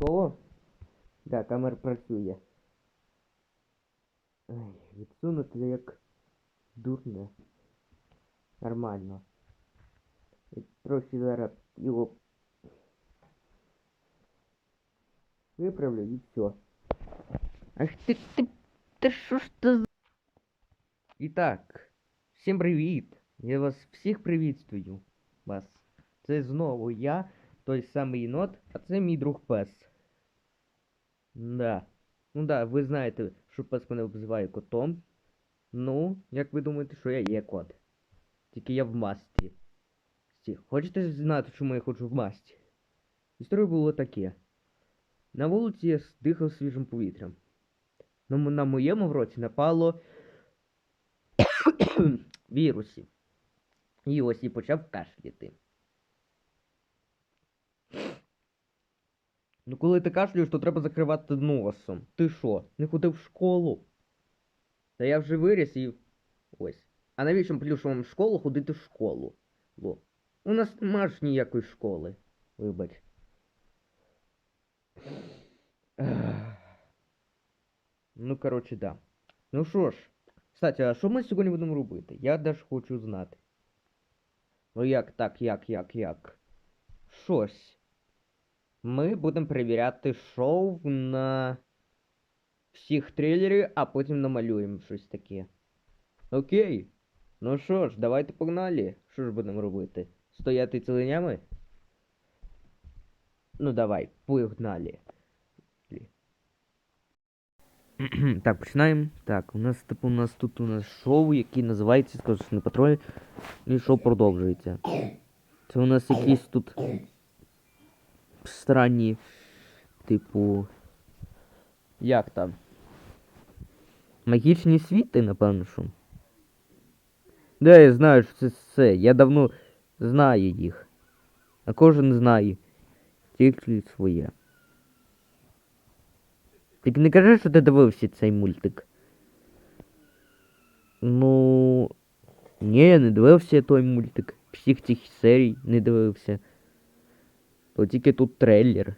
Готово? Да, камера працює. Ай, відсунути як дурне. Нормально. І трохи зараз його виправлю і все. Ах ти ти ти що ж ти? І так, всім привіт! Я вас всіх привітствую. Вас. Це знову я, той самий єнот, а це мій друг пес. Да. Ну да, ви знаєте, що пес мене обзиває котом. Ну, як ви думаєте, що я є кот? Тільки я в масті. Сті, Хочете знати, чому я ходжу в масті? Історія було таке. На вулиці я дихав свіжим повітрям. На, мо- на моєму році напало вірусів. І ось і почав кашляти. Ну коли ти кашляєш, то треба закривати носом. Ти що, не ходив в школу? Та я вже виріс і. Ось. А навіщо плюшовому в школу ходити в школу? Бо у нас нема ж ніякої школи. Вибач. Ну, коротше, да. Ну що ж, кстати, а що ми сьогодні будемо робити? Я теж хочу знати. Ну як так, як, як, як? Щось. Ми будемо перевіряти шоу на всіх трейлерів, а потім намалюємо щось таке. Окей. Ну що ж, давайте погнали. Що ж будемо робити? Стояти ціленями? Ну давай, погнали. Так, починаємо. Так, у нас типу у нас тут у нас шоу, яке називається «Сказочний патруль. І шоу продовжується. Це у нас якісь тут странні, типу. Як там? Магічні світи, напевно, що. Да, я знаю, що це все. Я давно знаю їх. А кожен знає. Тільки своє. Тільки не кажи, що ти дивився цей мультик. Ну. Ні, я не дивився той мультик. Всіх цих серій не дивився. То тільки тут трейлер.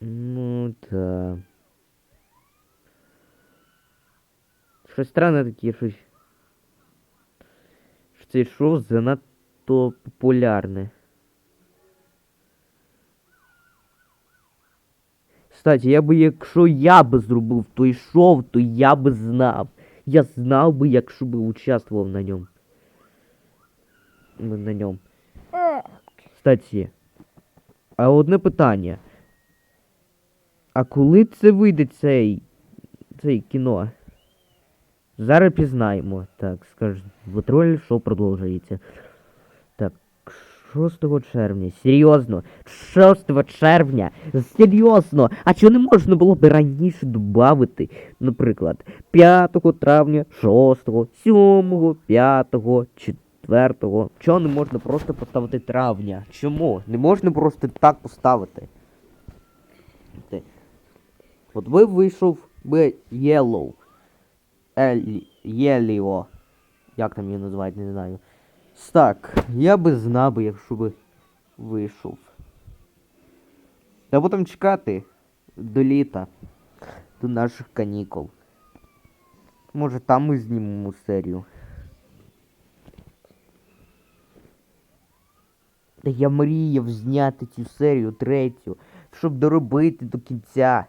Ну так. Щось странне таке, щось. Що цей шоу занадто популярне. Кстати, я би, якщо я би зробив той шоу, то я би знав. Я знав би, якщо би участвував на ньому. На ньому. Кстати, а одне питання. А коли це вийде цей. цей кіно? Зараз пізнаємо. Так, скаж, Патруль, що продовжується. Так, 6 червня. Серйозно. 6 червня. Серйозно. А чого не можна було б раніше додати? Наприклад, 5 травня, 6, 7, 5, 4. Чого не можна просто поставити травня? Чому? Не можна просто так поставити. От ви вийшов би Yellow. Єліо. Як там її називають, не знаю. Так, я би знав якщо би вийшов. Та потім чекати до літа, до наших канікул. Може там ми знімемо серію. Та я мріяв зняти цю серію третю, щоб доробити до кінця.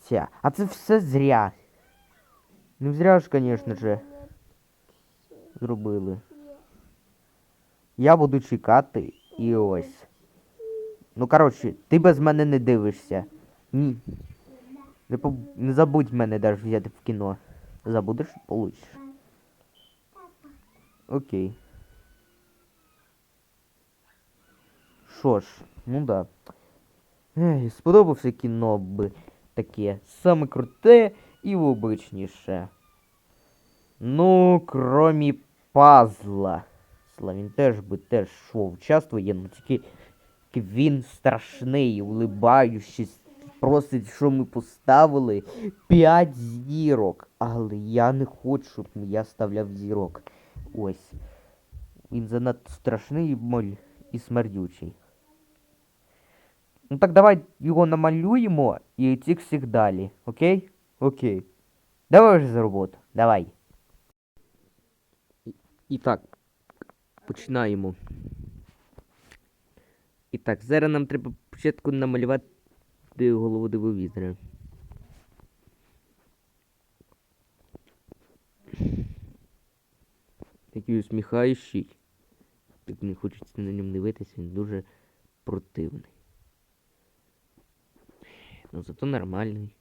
Ця. А це все зря. Не зря ж, звісно же, зробили. Я буду чекати і ось. Ну, коротше, ти без мене не дивишся. Ні. Не, поб... не забудь мене даже взяти в кіно. Забудеш, получиш. Окей. Що ж, ну да. Ей, сподобався кіно би таке. Саме круте і обичніше. Ну, кромі пазла. Сла, він теж би теж шов участвує, ну тільки він страшний, улибаючись, просить, що ми поставили 5 зірок. Але я не хочу, щоб я ставляв зірок. Ось. Він занадто страшний, моль. і смердючий. Ну так давай його намалюємо і цих всіх далі. Окей? Окей. Давай вже за роботу. Давай. І, і так. Починаємо. І так, зараз нам треба спочатку намалювати голову дивовізора. Такий усміхаючий. Так не хочеться на ньому дивитися, він дуже противний. Ну зато нормальний.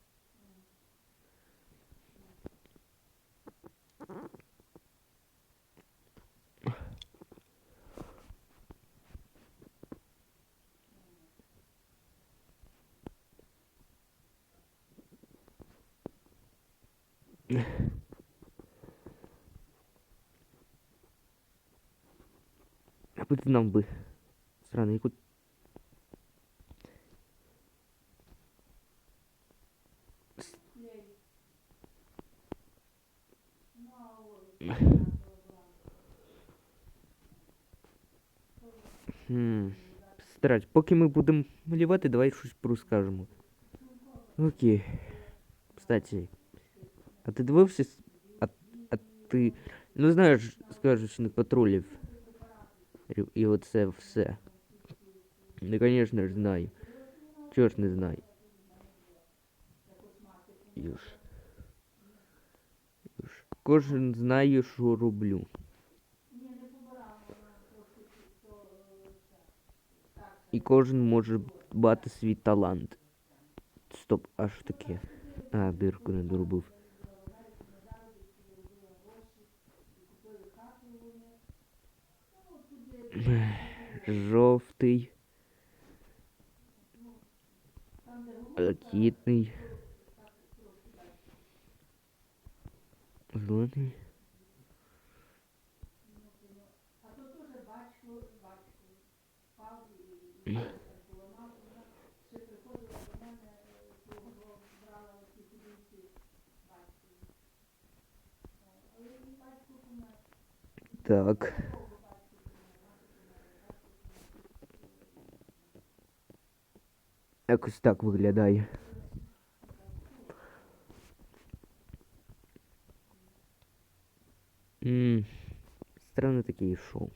А би ти нам би. Сраний яку. Старать, поки ми будемо малювати, давай щось порозкажемо. Окей. Кстати, а ти дивився? с- А, а ти. Ну знаєш, скажучи патрулів. Рю- І оце все. Ну, звісно ж знаю. Чого ж не знаю? Юж. Юж. Кожен знає, що роблю. І кожен може мати свій талант. Стоп, а що таке? А, дирку не доробив. Жовтий. Блакитний. Зелений. Так. Якось так виглядає. Странно таке шоу.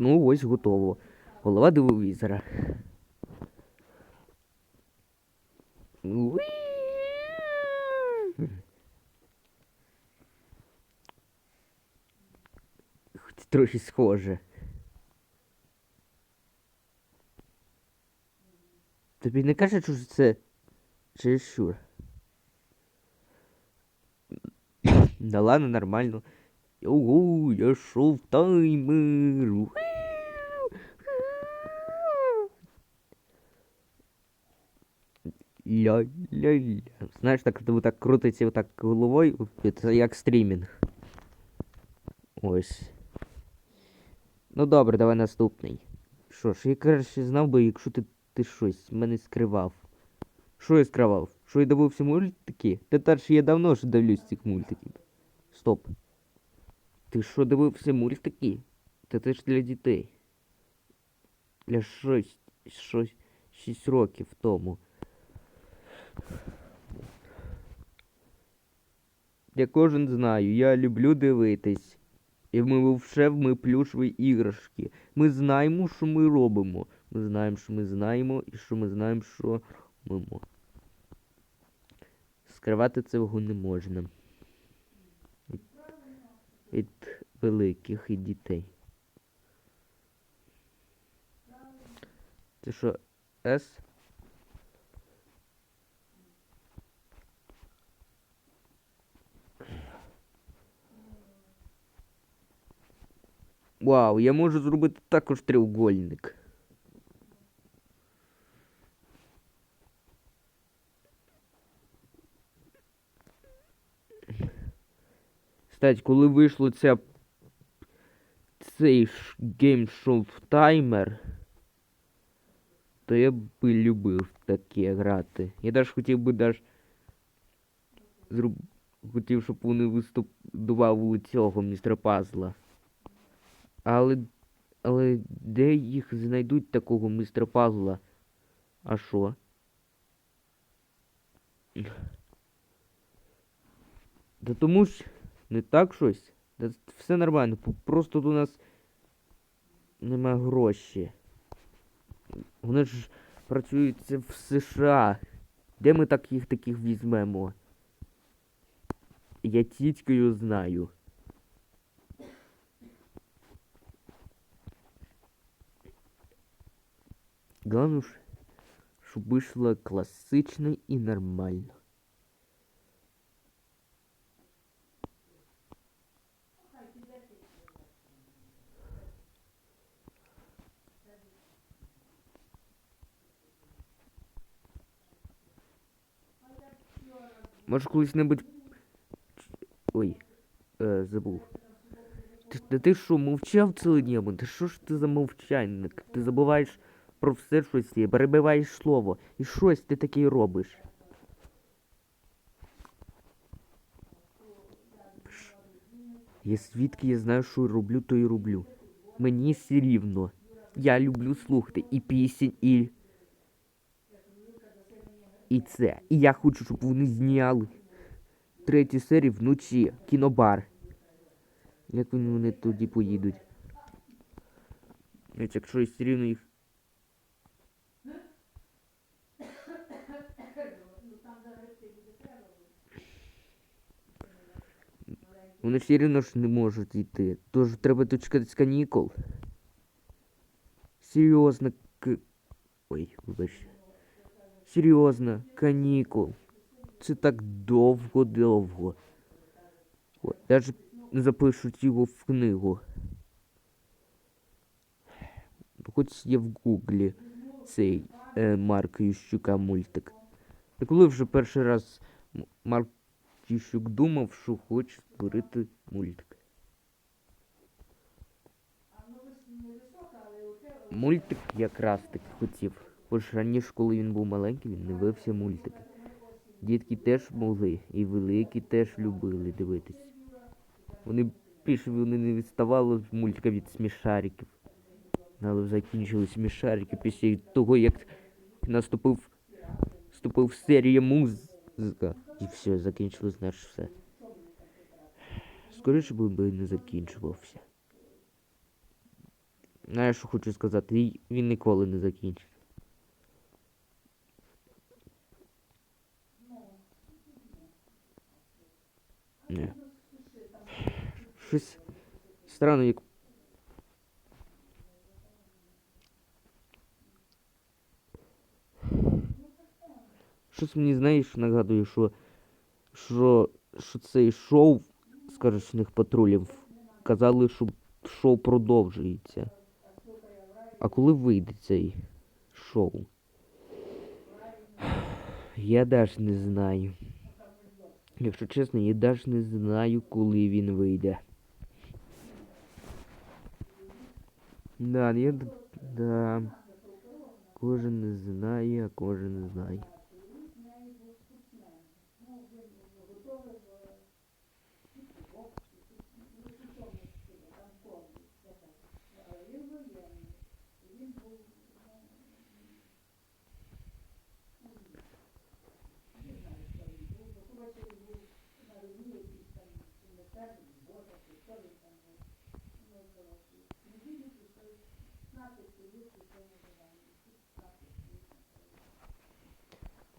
Ну, ось готово. Голова дивовізора. Хоч трохи схоже. Тобі не каже, що це чересчур? Да ладно, нормально. Ого, я шел в таймер. Ля-ля-ля. Знаєш, так вот так крутиться вот так головою, це як стрімінг. Ось. Ну добре, давай наступний. Що ж, я краще знав би, якщо ти, ти щось мене скривав. Що я скривав? Що я дивився мультики? Та перше я давно ж дивлюсь цих мультиків. Стоп. Ти що дивився мультики? Та це ж для дітей. Для шість, шість, шість років тому. Я кожен знаю, я люблю дивитись. І ми вже ми плюшові іграшки. Ми знаємо, що ми робимо. Ми знаємо, що ми знаємо, і що ми знаємо, що робимо. Скривати цього не можна. Від, від великих і дітей. Це що, С? Вау, я можу зробити також треугольник. Кстати, коли вийшло ця цей Show Timer, то я би любив таке грати. Я даже хотів би даже зроб... хотів, щоб вони виступували цього містера Пазла. Але. Але де їх знайдуть такого містера Пазла? А що? Да тому ж не так щось. Да все нормально. Просто у нас нема гроші. Вони ж працюють це в США. Де ми так їх таких візьмемо? Я тітькою знаю. Главное, щоб вийшло класично і нормально. Може колись-небудь. Ой, е, забув. Ти, да ти що, мовчав цілий день? Та що ж ти за мовчальник? Ти забуваєш про все щось і перебиваєш слово. І щось ти таке робиш. Я звідки я знаю, що роблю, то і роблю. Мені все рівно. Я люблю слухати і пісень, і. І це. І я хочу, щоб вони зняли третю серію вночі. Кінобар. Як вони, вони тоді поїдуть? Якщо все рівно їх. Вони все рівно ж не можуть йти. Тож треба дочекатись канікул. Серйозно, к... Ой, вибач. Серйозно, канікул. Це так довго-довго. От, даже запишуть його в книгу. Хоч є в гуглі цей е, Марк Ющука мультик. Та коли вже перший раз Марк Ющук думав, що хоче створити мультик. Мультик якраз таки хотів. Ж раніше, коли він був маленький, він дивився мультики. Дітки теж могли, і великі теж любили дивитись. Вони більше вони не відставали з мультика від смішариків. Але закінчили смішарики після того, як наступив вступив серія музика. І все, закінчилось наше все. Скоріше би не закінчувався. Знаєш, що хочу сказати, він ніколи не закінчить. Не. Щось странно, як. Щось мені, знаєш, нагадує, що, що, що цей шоу скаржних патрулів казали, що шоу продовжується. А коли вийде цей шоу? Я даже не знаю. Якщо чесно, я даже не знаю, коли він вийде. Да, я да. Кожен не знає, а кожен не знає.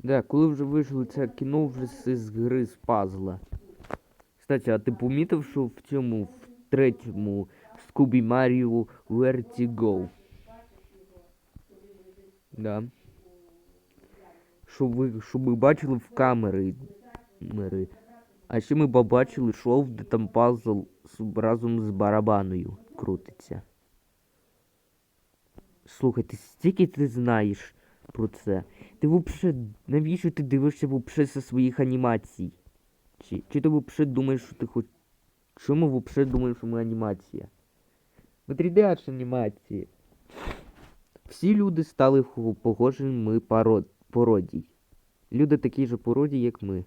Да, коли вже вийшло це кіно вже з гри з пазла. Кстати, а ти помітив, що в цьому, в третьому Скубі Маріо Vertigo? Да. Що ви, що ми бачили в камери. камери. А ще ми побачили шоу, де там пазл разом з барабаною крутиться. Слухай, ти стільки ти знаєш про це. Ти вообще, навіщо ти дивишся вообще зі своїх анімацій? Чи, чи ти вообще думаєш, що ти хоч... Чому вообще думаєш, що ми анімація? Ми 3D аж анімації. Всі люди стали похожими парод... пародій. Люди такі ж пародії, як ми.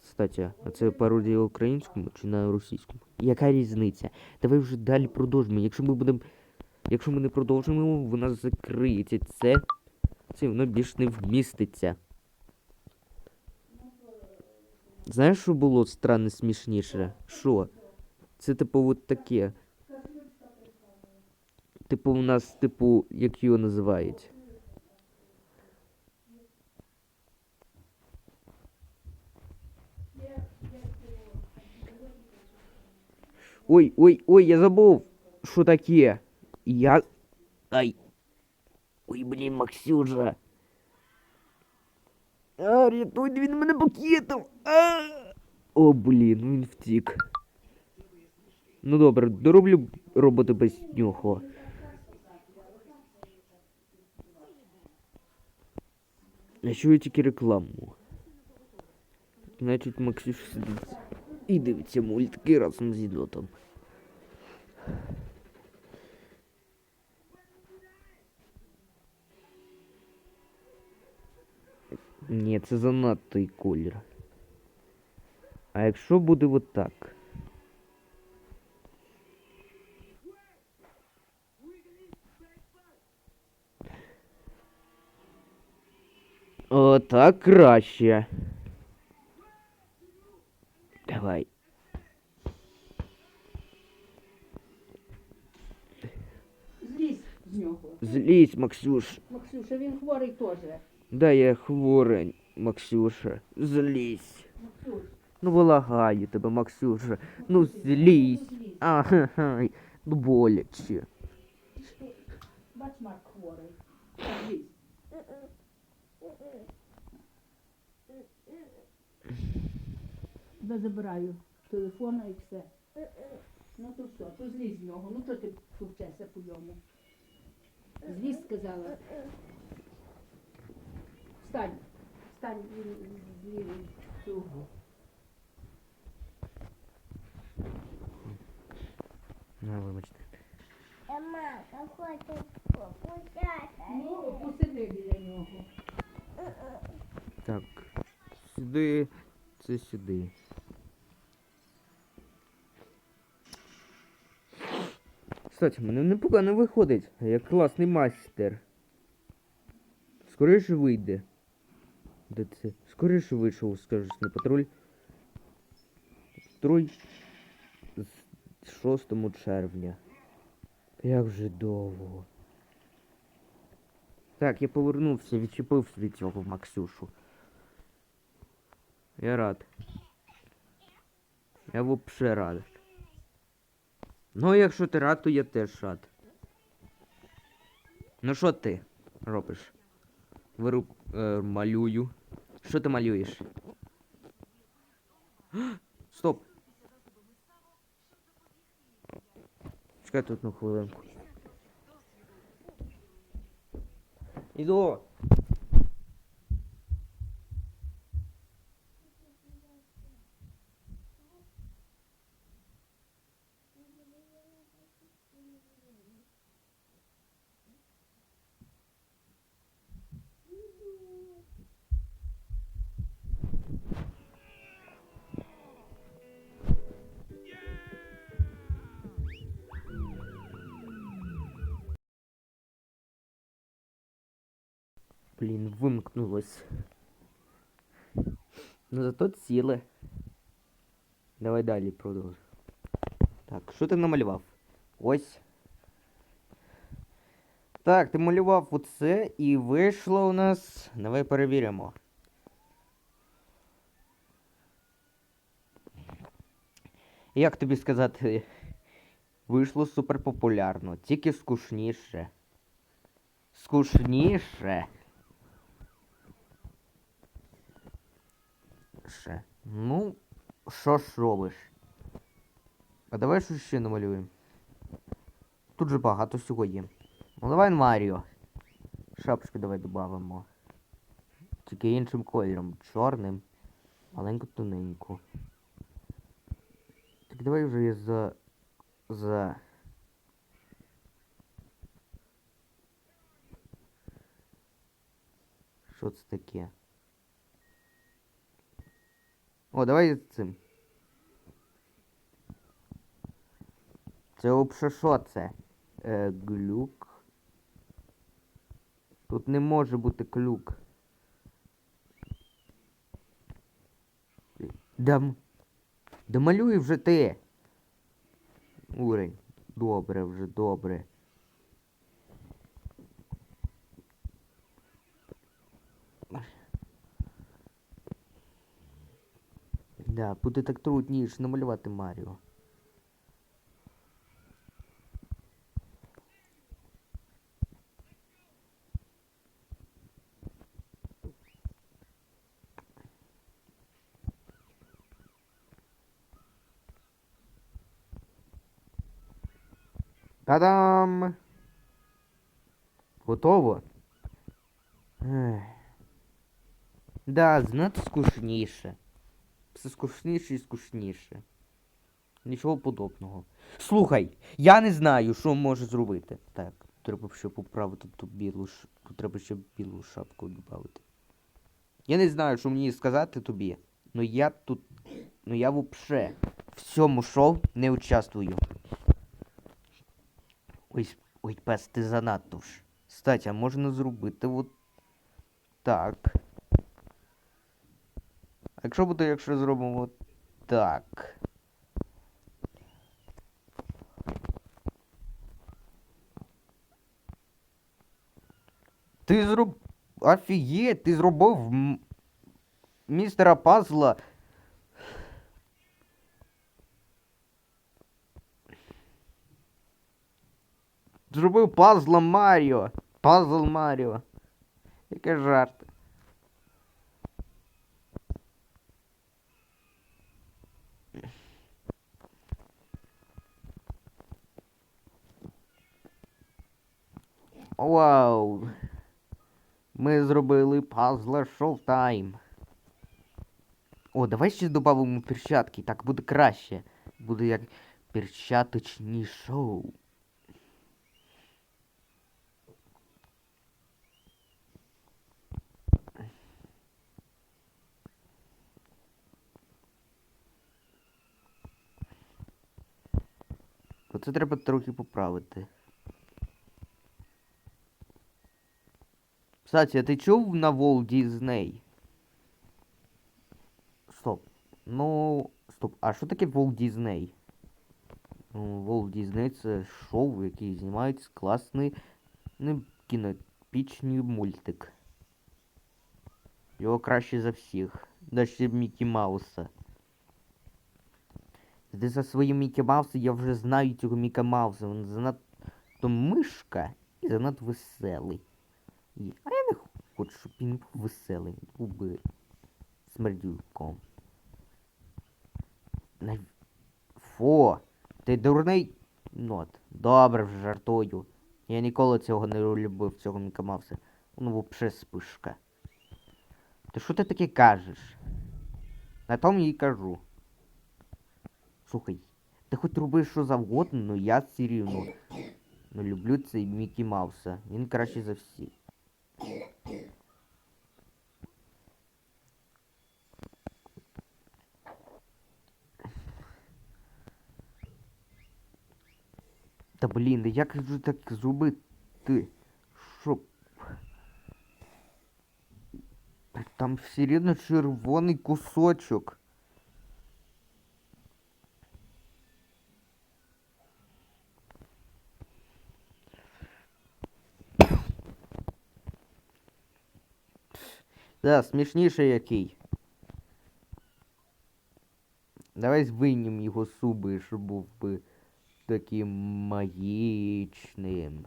Кстати, а це пародія українському чи на російському? Яка різниця? Давай вже далі продовжимо. Якщо ми будемо. Якщо ми не продовжимо, вона закриється. Це. Це воно більш не вміститься. Знаєш, що було странно смішніше? Що? Це типу от таке. Типу, у нас, типу, як його називають? Ой, ой, ой, я забув, що таке. Я. Ай. Ой, блін, Максюжа. А, рятуй, він мене покинув. А! О, блін, він втік. Ну добре, дороблю роботу без нього. Я чую тільки рекламу. Значить, Максюш сидить і дивиться мультики разом з ідотом. Ні, це занадтий колір. А якщо буде отак? О, так краще. Давай. Злізь з нього. Злізь, Максюш. Максюша, він хворий теж. Да я хворень, Максюша. Злізь. Максюш, Ну вилагаю тебе, Максюша. Ну злізь. злізь. Ага, ну боляче. Бач, Марк хворий. Злізь. Я забираю телефона і все. Ну то все, то злізь з нього. Ну що ти повчешся по йому? Злізь, сказала. Встань. Встань, з цього. Ну, вибачте. Мама, я хочу. Ну, посиди біля нього. Так. Сюди. Це сюди. Кстати, мене непогано виходить. Я класний майстер. Скоріше вийде. Де це? Скоріше вийшов, скажеш, не патруль. Патруль з 6 червня. Як вже довго. Так, я повернувся, відчепив від цього Максюшу. Я рад. Я вообще рад. Ну, якщо ти рад, то я теж рад. Ну що ти робиш? Вируб... Е, малюю. Що ти малюєш? Стоп. Чекай тут на хвилинку. Іду. Блін, вимкнулось. Ну зато ціле. Давай далі продовжуй. Так, що ти намалював? Ось. Так, ти малював оце і вийшло у нас. Давай перевіримо. Як тобі сказати, вийшло супер популярно, тільки скучніше. Скучніше. Ще. Ну, що ж робиш? А давай щось ще намалюємо. Тут же багато всього є. Ну давай Маріо. Шапочку давай додамо. Тільки іншим кольором. Чорним. Маленьку тоненьку. Так давай вже за. за. Що це таке? О, давай цим. Це взагалі що це? Е, глюк. Тут не може бути клюк. Дам. Домалюй вже ти. Урень. Добре вже, добре. Да, буде так трудніше намалювати Маріо. Та-дам! Готово? Ех. Да, знати скучніше. Все скучніше і скучніше. Нічого подобного. Слухай, я не знаю, що може зробити. Так, треба ще поправити ту білу ш... Тут треба ще білу шапку додати. Я не знаю, що мені сказати тобі. Ну я тут. Ну я вообще в цьому шоу не участвую. Ой, ой, пес, ти занадто ж. Кстати, можна зробити от так. А якщо буде, якщо зробимо так. Ти зроб... Офігеть, ти зробив містера Пазла. Зробив пазла Маріо. Пазл Маріо. Яке жарт. Вау. Ми зробили пазла шоу-тайм. О, давай ще додамо перчатки, так буде краще. Буде як перчаточні шоу. Оце треба трохи поправити. Кстати, а ти чув на Walt Disney? Стоп. Ну. Стоп. А що таке Walt Disney? Ну, Walt Disney це шоу, в якій знімають класний не, кінопічний мультик. Його краще за всіх. Даже Мікі Мауса. Ти за своїм Мікі Маусом я вже знаю цього Мікі Мауса. Він занадто мишка і занадто веселий. І- А я не хочу, щоб він був веселий. Був би смердюком. Фо, ти дурний? Нот. Добре, вже жартую. Я ніколи цього не любив, цього Мікі Мауса. Ну, вообще спишка. Ти що ти таке кажеш? На тому я й кажу. Слухай, ти хоч роби що завгодно, но я все рівно. Ну, люблю цей Мікі Мауса. Він кращий за всіх. Та блін, да як же так зробити? Щоб. Там все рівно червоний кусочок. Да, смішніше який. Давай звинім його зуби, щоб був би таким магічним.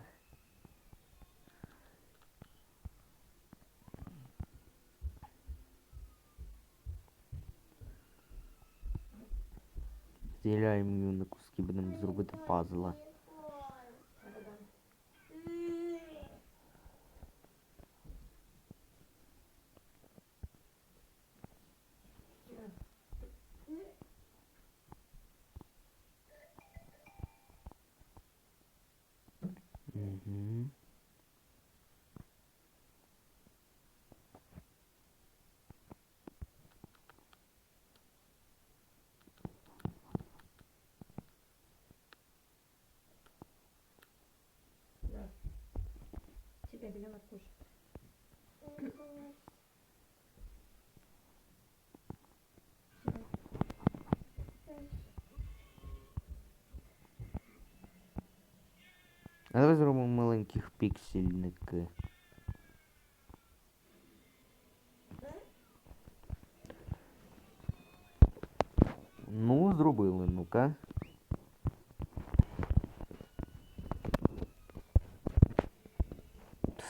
Зділяємо його на куски, будемо зробити пазла. Сідай біля Маркуша. А давай зробимо маленьких піксельники.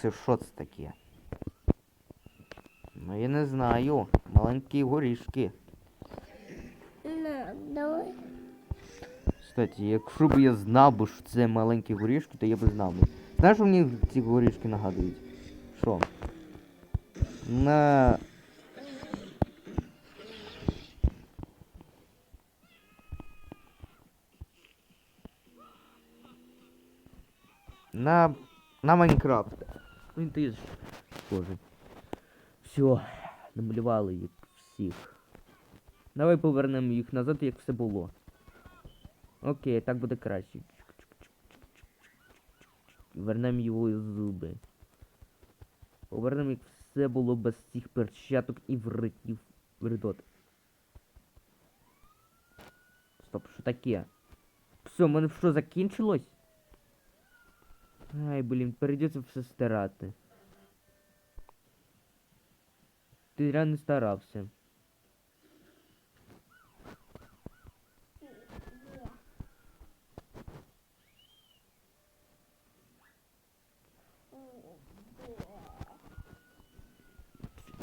Це що це таке? Ну я не знаю. Маленькі горішки. На, давай. Кстати, якщо б я знав би, що це маленькі горішки, то я б знав би. Знаєш, що мені ці горішки нагадують? Що? На. На. На Майнкрафт. Ну, він теж схожий. Все, намалювали їх всіх. Давай повернемо їх назад, як все було. Окей, так буде краще. Вернемо його зуби. Повернемо, як все було без цих перчаток і вритів. Вридот. Стоп, що таке? Все, в мене що закінчилось? Ай, блін, придеться все стирати. Ти реально старався.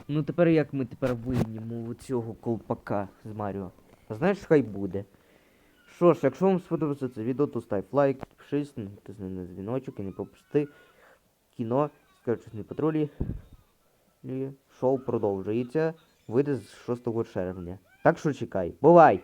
Ну тепер як ми тепер виймемо цього колпака з Маріо? Знаєш, хай буде. Що ж, якщо вам сподобається це відео, то став лайк, підпишись, натисни на дзвіночок і не пропусти кіно «Скарчусні патрулі. Шоу продовжується. Вийде з 6 червня. Так що чекай. Бувай!